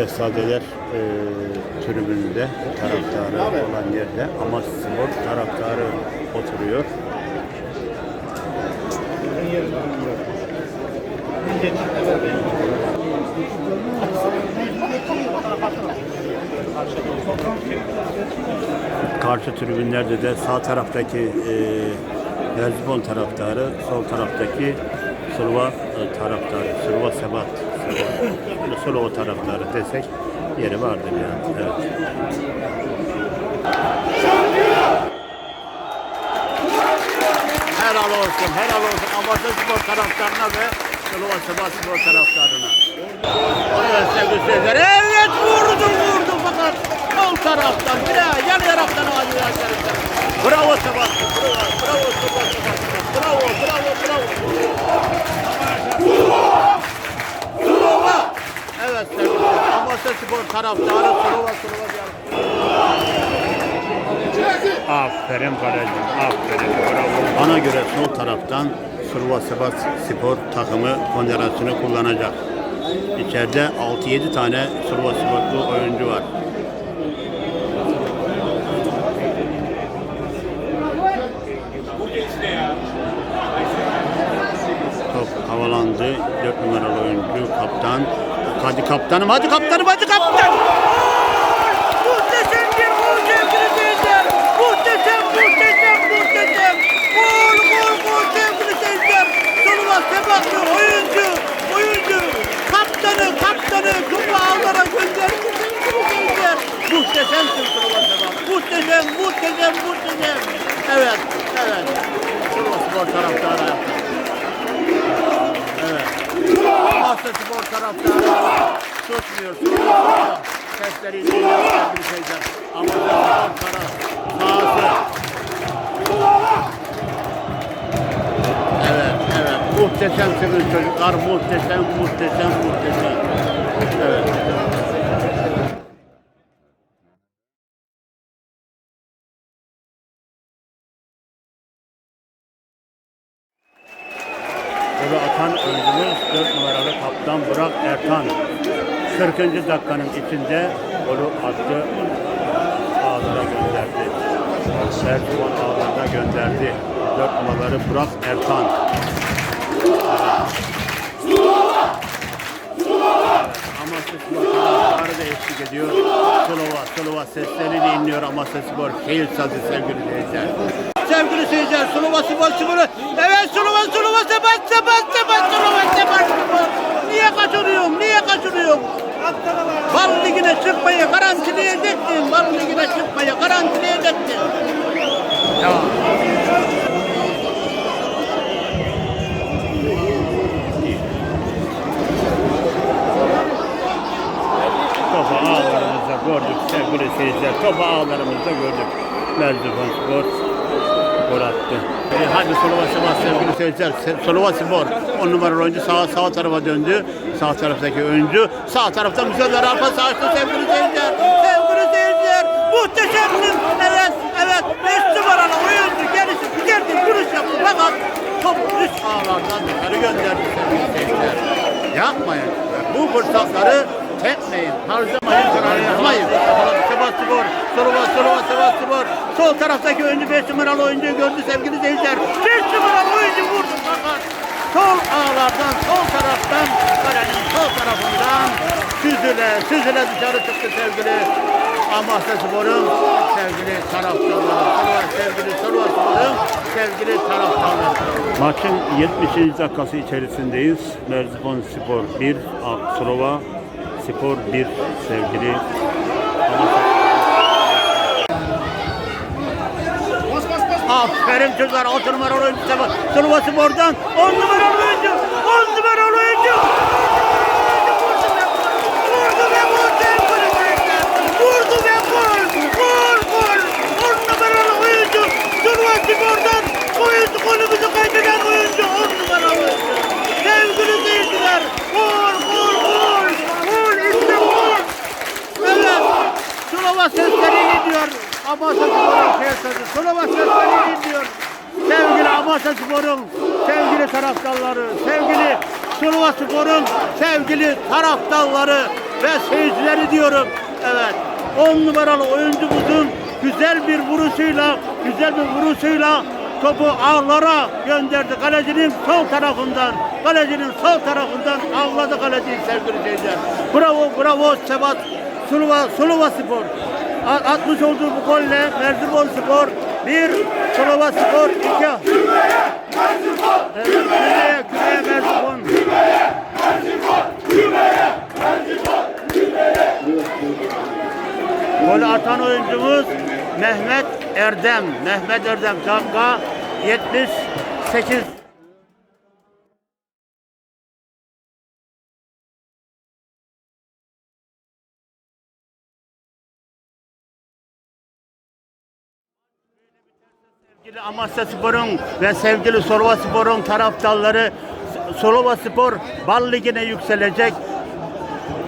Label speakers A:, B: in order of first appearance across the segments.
A: Şehzadeler e, tribününde taraftarı olan yerde Amaç Spor taraftarı oturuyor. Karşı tribünlerde de sağ taraftaki e, Erzibon taraftarı, sol taraftaki Sulva e, taraftarı, Sulva Sebat, Sulva, Sulva taraftarı desek yeri vardır yani. Evet. Helal olsun, helal olsun Amatör Spor taraftarına ve Sebat Spor taraftarına. Evet sevgili seyirciler, evet vurdu vurdu fakat sol taraftan bir daha yan taraftan alıyor arkadaşlar. Bravo Sebat, bravo, bravo Sebat, Sebat, bravo, bravo, bravo. Seyirciler, Amatör Spor taraftarı Sulova diyor. Aferin kaleci, aferin. Bravo. Bana göre sol taraftan Surva Sebat Spor takımı koncentrasyonu kullanacak. İçeride 6-7 tane Surva Sportlu oyuncu var. Top havalandı. 4 numaralı oyuncu kaptan. Hadi kaptanım, hadi kaptanım, hadi kaptan! Muhteşem bir gol sevgili seyirciler. Muhteşem, muhteşem, muhteşem. Gol, gol, gol sevgili seyirciler. Sonuna Sebastian oyuncu, oyuncu. Kaptanı, kaptanı topu ağlara gönderdi sevgili seyirciler. Muhteşemsin Sonuna Sebastian. Muhteşem, muhteşem, muhteşem. Evet, evet. Sonuna Spor taraftarı. Taraftarı tutmuyor. tutmuyor. Sesleri dinliyor sevgili seyirciler. Ama taraf sahası. Evet, evet. Muhteşem sevgili çocuklar. Muhteşem, muhteşem, muhteşem. Evet. Golü atan oyuncumuz 4 numaralı kaptan Burak Ertan. 40. dakikanın içinde golü attı. Ağlara gönderdi. Ertuğrul ağlarına gönderdi. 4 numaralı Burak Ertan. Amasya Spor da eşlik ediyor. Solova, Solova seslerini dinliyor Amasya Spor. Şehir sazı sevgili seyirciler. Sevgili seyirciler, Solova Spor Spor'u. Evet Solova, Solova, Sebat, Sebat, Sebat, Solova, Sebat Spor. Niye kaçırıyorum, niye kaçırıyorum? Bal ligine çıkmayı garantileyecektin. Bal ligine çıkmayı garantileyecektin. Ya. Topu ağlarımızda gördük sevgili seyirciler. Topu ağlarımızda gördük. Merzifon Spor gol attı. E, hadi Solova Spor sevgili seyirciler. Se- Solova Spor 10 numaralı oyuncu sağ, sağ tarafa döndü. Sağ taraftaki oyuncu. Sağ tarafta müzeler arka sağ sevgili seyirciler. Sevgili seyirciler. Muhteşemsin. Evet, evet. 5 numaralı oyuncu gerisi güzeldi. Vuruş yaptı fakat top üst ağlardan dışarı gönderdi sevgili seyirciler. Yapmayın. Bu fırsatları tepmeyin, harcamayın, kararlamayın. Sebastopol, Solova, Solova, Sebastopol. Sol taraftaki oyuncu 5 numaralı oyuncuyu gördü sevgili seyirciler. 5 numaralı oyuncu vurdu fakat sol ağlardan, sol taraftan, kalenin sol tarafından süzüle, süzüle dışarı çıktı sevgili Amasya Spor'un sevgili taraftarları. Solova, sevgili Solova Spor'un sevgili taraftarları. Maçın 70. dakikası içerisindeyiz. Merzifon Spor 1, Solova Spor 1 sevgili Aferin çocuklar 6 numaralı oyuncu Sefa Suluva Spor'dan 10 numaralı oyuncu 10 numaralı oyuncu. Vurdu ve vurdu Vurdu. Ve gol Gol gol 10 numaralı oyuncu Suluva Spor'dan oyuncu golümüzü kaydeden oyuncu 10 numaralı oyuncu. Sevgili seyirciler Gol gol gol Gol işte gol Evet Sulova sesleri gidiyor. Amasya Spor'un piyasası Sulova sesleri gidiyor Sevgili Amasya Spor'un sevgili taraftarları Sevgili Sulova Spor'un sevgili taraftarları ve seyircileri diyorum. Evet. 10 numaralı oyuncumuzun güzel bir vuruşuyla, güzel bir vuruşuyla topu ağlara gönderdi. Kalecinin sol tarafından, kalecinin sol tarafından avladı kaleciyi sevgili seyirciler. Bravo, bravo Sebat Suluva, Suluva Spor. Atmış olduğu bu golle Merzibon Spor 1, Suluva Spor 2. Evet, Küreye, Küreye Merzibon. Golü atan oyuncumuz Mehmet Erdem. Mehmet Erdem dakika 78. Sevgili Amasya Spor'un ve sevgili Solova Spor'un taraftarları Solova Spor Bal Ligi'ne yükselecek.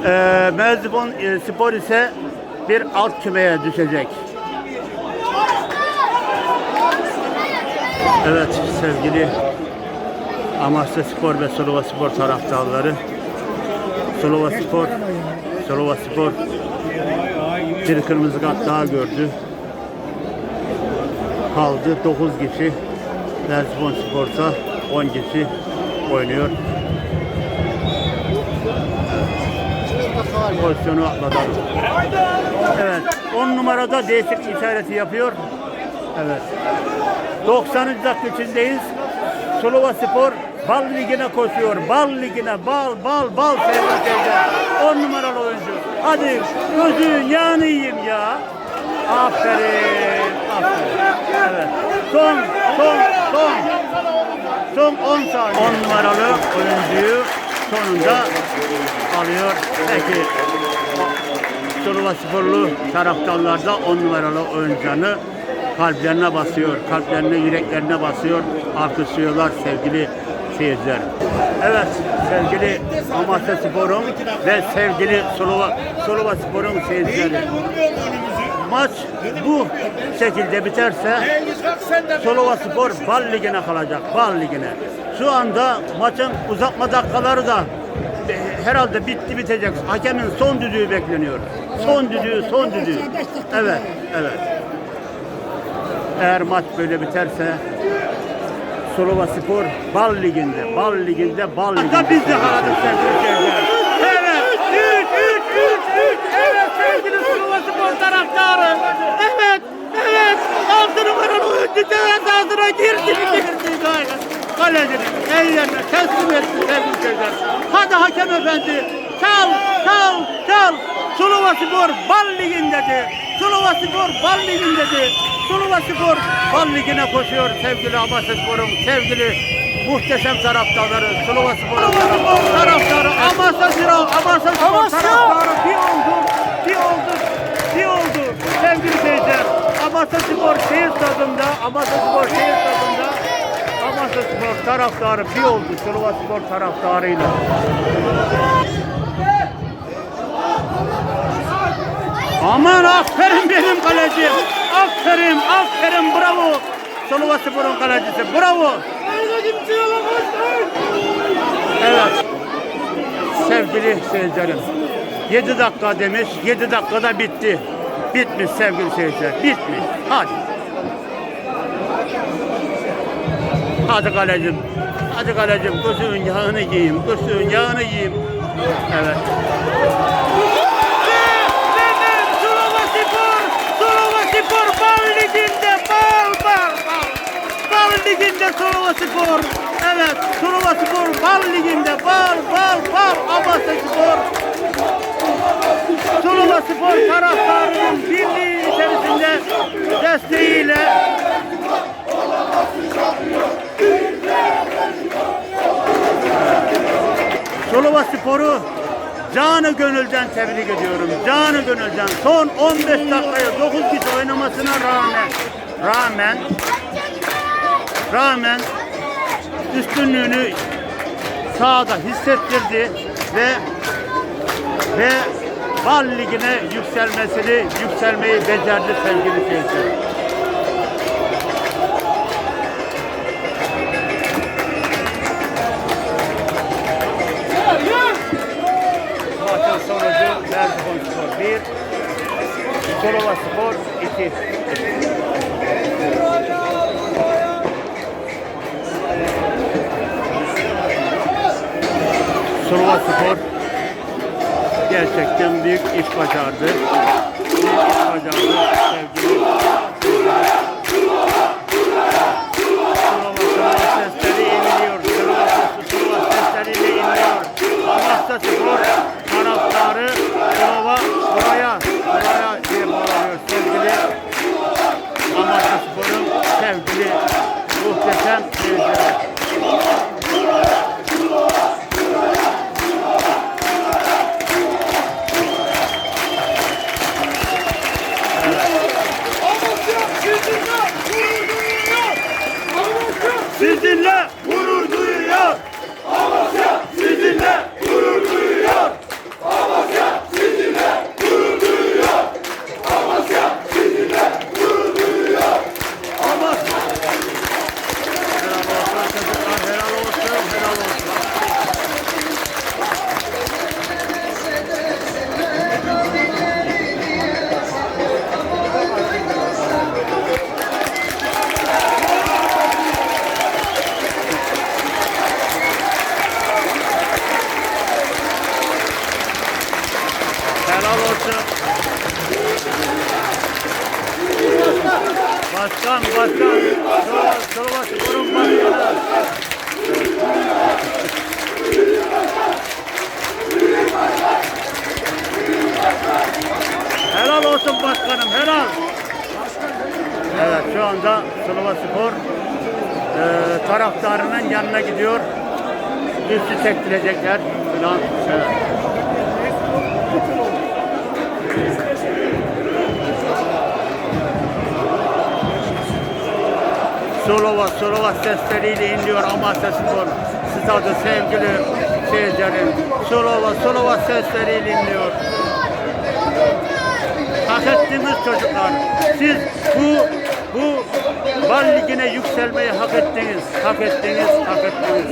A: Ee, Merzibon e, Spor ise bir alt kümeye düşecek. Evet sevgili Amasya Spor ve Solova Spor taraftarları Solova Spor Solova Spor bir kırmızı kart daha gördü. Kaldı 9 kişi. Merzibon Spor'sa 10 kişi oynuyor. Pozisyonu atladı. Evet. 10 numarada değişik işareti yapıyor. Evet. 90. dakika içindeyiz. Sulova Spor Bal Ligi'ne koşuyor. Bal Ligi'ne bal bal bal seyirciler. 10 numaralı oyuncu. Hadi gözün yiyeyim ya. Aferin. Aferin. Evet. Son son son. Son 10 saniye. 10 numaralı oyuncuyu sonunda alıyor. Peki Çorba sporlu taraftarlar da 10 numaralı oyuncağını kalplerine basıyor, kalplerine, yüreklerine basıyor, alkışlıyorlar sevgili seyirciler. Evet, sevgili Amasya Spor'un ve sevgili Solova, Solova Spor'un seyircileri. Maç bu şekilde biterse Solova Spor Bal Ligi'ne kalacak, Bal Ligi'ne. Şu anda maçın uzatma dakikaları da e, herhalde bitti bitecek. Hakemin son düdüğü bekleniyor. Son düdüğü, son düdüğü. Evet, evet. Eğer maç böyle biterse Solova Spor Bal Ligi'nde, Bal Ligi'nde, Bal Ligi'nde. Biz de haradık sevgili seyirciler. Evet, 3, 3, 3, 3. Evet sevgili Spor taraftarı. Evet, evet. 6 numaralı oyuncu cevap ağzına girdi, girdi. Kalecinin ellerine teslim etti seyirciler. Hadi hakem efendi. Çal, çal, çal. Solova Spor Bal Ligi'ndedir. Solova Spor Bal Ligi'ndedir. Solova Spor Bal Ligi'ne koşuyor sevgili Amasya Spor'un sevgili muhteşem taraftarları. Solova Spor taraftarı Amasya Spor, Amasya Spor taraftarı bir oldu, seyirciler. Amasya Spor şehir stadında, Amasya Spor şehir stadında Amasya Spor taraftarı bir oldu Solova Spor taraftarıyla. Aman aferin benim kalecim. Aferin, aferin bravo. Solova Spor'un kalecisi bravo. Evet. Sevgili seyircilerim. 7 dakika demiş. 7 dakikada bitti. Bitmiş sevgili seyirciler. Bitmiş. Hadi. Hadi kalecim. Hadi kalecim. Gözünün yağını yiyeyim. Gözünün yağını yiyeyim. Evet. Ligi'nde bal bal bal. Ligi'nde Sulova Spor. Evet, Sulova Spor Bal Ligi'nde bal bal bal. Amasya Spor. Sulova Spor taraftarının birliği içerisinde desteğiyle Solova Spor'u canı gönülden tebrik ediyorum. Canı gönülden. Son 15 dakikaya 9 kişi oynamasına rağmen rağmen rağmen üstünlüğünü sahada hissettirdi ve ve Bal Ligi'ne yükselmesini, yükselmeyi becerdi sevgili seyirciler. Maçın sonucu 1. Çolova Spor 2. Çolova Spor gerçekten büyük iş başardı. Büyük iş başardı sevgili. Amasya Spor taraftarı Çolova buraya buraya diye bağırıyor sevgili Amasya Spor'un sevgili muhteşem seyirciler. Helal olsun. Başkan, başkan. Çorba sporun başkanı. Helal olsun başkanım, helal. Evet, şu anda Çorba Spor e, taraftarının yanına gidiyor. Üstü çektirecekler falan. Evet. Solova, Solova sesleriyle inliyor Amasya Spor stadı sevgili seyircilerim. Solova, Solova sesleriyle inliyor. Hak ettiniz çocuklar. Siz bu bu Bal Ligi'ne yükselmeyi hak ettiniz. Hak ettiniz, hak ettiniz.